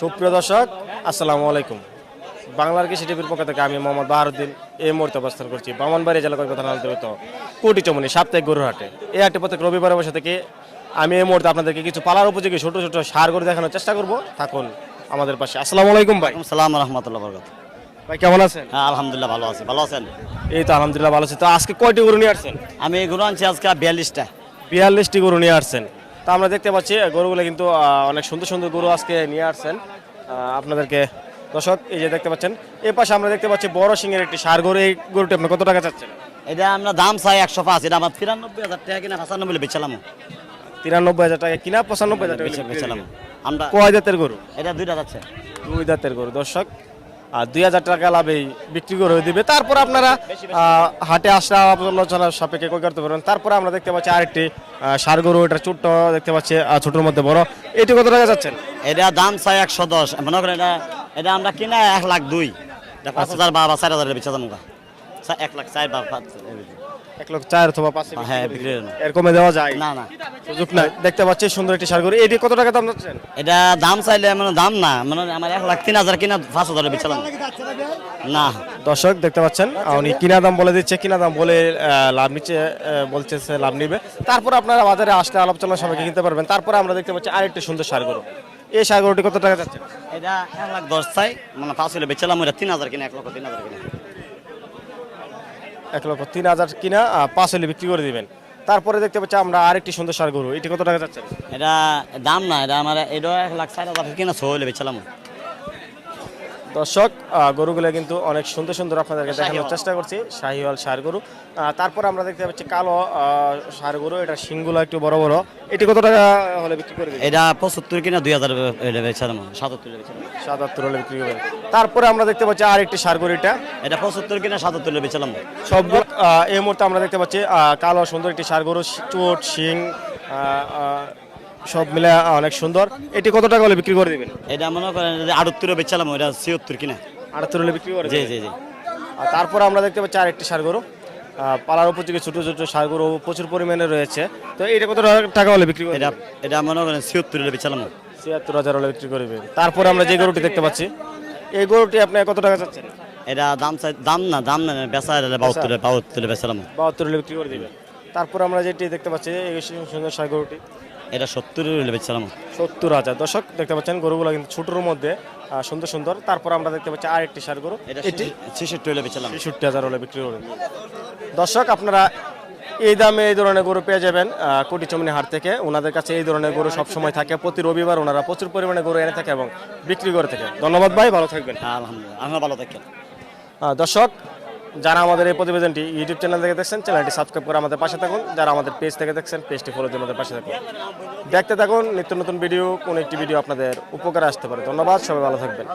সুপ্রিয় দর্শক আসসালামু আলাইকুম। বাংলার কৃষি টিভির পক্ষ থেকে আমি মোহাম্মদ বাহারুদ্দিন এই মুহূর্তে অবস্থান করছি বামনবাড়ি জেলা কলকাতা অন্তর্গত কোটি চমনি সাপ্তাহিক গরুর হাটে এই হাটে প্রত্যেক রবিবার বসে থেকে আমি এই মুহূর্তে আপনাদেরকে কিছু পালার উপযোগী ছোট ছোট সার করে দেখানোর চেষ্টা করব। থাকুন আমাদের পাশে। আসসালামু আলাইকুম ভাই। সালাম রহমতুল্লাহ বরকত ভাই কেমন আছেন? হ্যাঁ আলহামদুলিল্লাহ ভালো আছি। ভালো আছেন? এই তো আলহামদুলিল্লাহ ভালো আছি। তো আজকে কয়টি গরু নিয়ে আসছেন? আমি গরু আনছি আজকে বিয়াল্লিশটা। বিয়াল্লিশটি গরু নিয়ে আসছেন। তা আমরা দেখতে পাচ্ছি গরুগুলো কিন্তু অনেক সুন্দর সুন্দর গরু আজকে নিয়ে আসছেন। আপনাদেরকে দর্শক এই যে দেখতে পাচ্ছেন এই পাশে আমরা দেখতে পাচ্ছি বড় সিংয়ের একটি সার গরু এই গরুটি আপনি কত টাকা চাচ্ছেন? এটা আমরা দাম চাই একশো পাঁচ এটা আমার তিরানব্বই হাজার টাকা কিনা পঁচানব্বই বেচালাম। তিরানব্বই হাজার টাকা কিনা পঁচানব্বই হাজার টাকা বেচালাম। আমরা কয় জাতের গরু? এটা দুইটা যাচ্ছে। দুই জাতের গরু দর্শক। আর দুই হাজার টাকা লাভেই বিক্রি করে দিবে। তারপর আপনারা হাটে আসা আলোচনা সাপেক্ষে করতে পারবেন? তারপরে আমরা দেখতে পাচ্ছি আরেকটি ষাঁড় গরু এটা ছোট্ট দেখতে পাচ্ছি আর ছোটোর মধ্যে বড়। এটি কত টাকা যাচ্ছেন? এটা দাম চাই একশো দশ। মনে করেন এটা এটা আমরা কিনা এক লাখ দুই। এটা পাঁচ হাজার বা চার হাজার বেচালাম গা। চা- এক লাখ চার বা পাঁচ এক লক্ষ চার অথবা পাঁচ হ্যাঁ বিক্রি। এর কমে দেওয়া যায়? না না। সুযোগ নাই। দেখতে পাচ্ছি সুন্দর একটি সার গরু। এটি কত টাকা দাম যাচ্ছেন? এটা দাম চাইলে মানে দাম না। মানে আমার এক লাখ তিন হাজার কিনা পাঁচ হাজার বেচালাম। না। দর্শক দেখতে পাচ্ছেন উনি কিনা দাম বলে দিচ্ছে কিনা দাম বলে আহ, লাভ নিচ্ছে আহ, বলছে সে লাভ নিবে। তারপর আপনারা বাজারে আসলে আলোচনা সবাইকে কিনতে পারবেন। তারপরে আমরা দেখতে পাচ্ছি আরেকটি সুন্দর সার গরু। এই সার গরুটি কত টাকা যাচ্ছে? এটা এক লাখ দশ চাই। মানে পাঁচ হলে বেচালাম ওটা তিন হাজার কিনা এক লক্ষ তিন হাজার কিনা। এক লক্ষ তিন হাজার কিনা পাঁচ হলে বিক্রি করে দিবেন। তারপরে দেখতে পাচ্ছি আমরা আরেকটি সুন্দর সার গরু। এটি কত টাকা যাচ্ছে? এটা দাম না, এটা আমার এটা এক লাখ সাড়ে হাজার কিনা ছ হলে বেচালাম। দর্শক গরুগুলো কিন্তু অনেক সুন্দর সুন্দর আপনাদেরকে দেখানোর চেষ্টা করছি শাহিওয়াল সার গরু। তারপর আমরা দেখতে পাচ্ছি কালো সার গরু এটা শিংগুলো একটু বড় বড়। এটি কত টাকা হলে বিক্রি করে দিবেন? এটা পঁচাত্তর কিনা দুই হাজার বেচালাম সাতাত্তর বেচালাম সাতাত্তর হলে বিক্রি করবেন তারপরে আমরা দেখতে পাচ্ছি আর একটি সার গরু এটা। এটা পঁচাত্তর কিনা সাতাত্তর বেচালাম সবগুলো আহ, এই মুহূর্তে আমরা দেখতে পাচ্ছি কালো সুন্দর একটি সার গরু চোট শিং সব মিলে অনেক সুন্দর। এটি কত টাকা হলে বিক্রি করে দিবেন? এটা মনে করেন আটাত্তর বেচালাম ওটা ছিয়াত্তর কিনা। আটাত্তর হলে বিক্রি করে জি জি জি। আর তারপরে আমরা দেখতে পাচ্ছি আরেকটি সার গরু। পালার উপযোগী ছোট ছোট সার গরু প্রচুর পরিমাণে রয়েছে। তো এটা কত টাকা হলে বিক্রি করে এটা এটা মনে করেন ছিয়াত্তর হলে বেচালাম ছিয়াত্তর হাজার হলে বিক্রি করবে তারপরে আমরা যে গরুটি দেখতে পাচ্ছি এই গরুটি আপনি কত টাকা চাচ্ছেন? এটা দাম চাই দাম না দাম না বেচা বাহাত্তর বাহাত্তর বেচালাম বাহাত্তর হলে বিক্রি করে দিবেন। তারপর আমরা যেটি দেখতে পাচ্ছি এই সুন্দর সার গরুটি। এটা সত্তর হলে সত্তর হাজার। দর্শক দেখতে পাচ্ছেন গরুগুলো কিন্তু ছোটোর মধ্যে সুন্দর সুন্দর। তারপর আমরা দেখতে পাচ্ছি আর একটি সার গরু। এটা ছেষট্টি হলে বেচালাম ছেষট্টি হাজার হলে বিক্রি করবেন দর্শক আপনারা এই দামে এই ধরনের গরু পেয়ে যাবেন আহ, কোটি চমনি হাট থেকে। ওনাদের কাছে এই ধরনের গরু সবসময় থাকে। প্রতি রবিবার ওনারা প্রচুর পরিমাণে গরু এনে থাকে এবং বিক্রি করে থাকে। ধন্যবাদ ভাই ভালো থাকবেন। আলহামদুলিল্লাহ আপনার ভালো থাকেন। দর্শক যারা আমাদের এই প্রতিবেদনটি ইউটিউব চ্যানেল থেকে দেখছেন, চ্যানেলটি সাবস্ক্রাইব করে আমাদের পাশে থাকুন। যারা আমাদের পেজ থেকে দেখছেন, পেজটি ফলো দিয়ে আমাদের পাশে থাকুন। দেখতে থাকুন, নিত্য নতুন ভিডিও, কোন একটি ভিডিও আপনাদের উপকারে আসতে পারে। ধন্যবাদ, সবাই ভালো থাকবেন।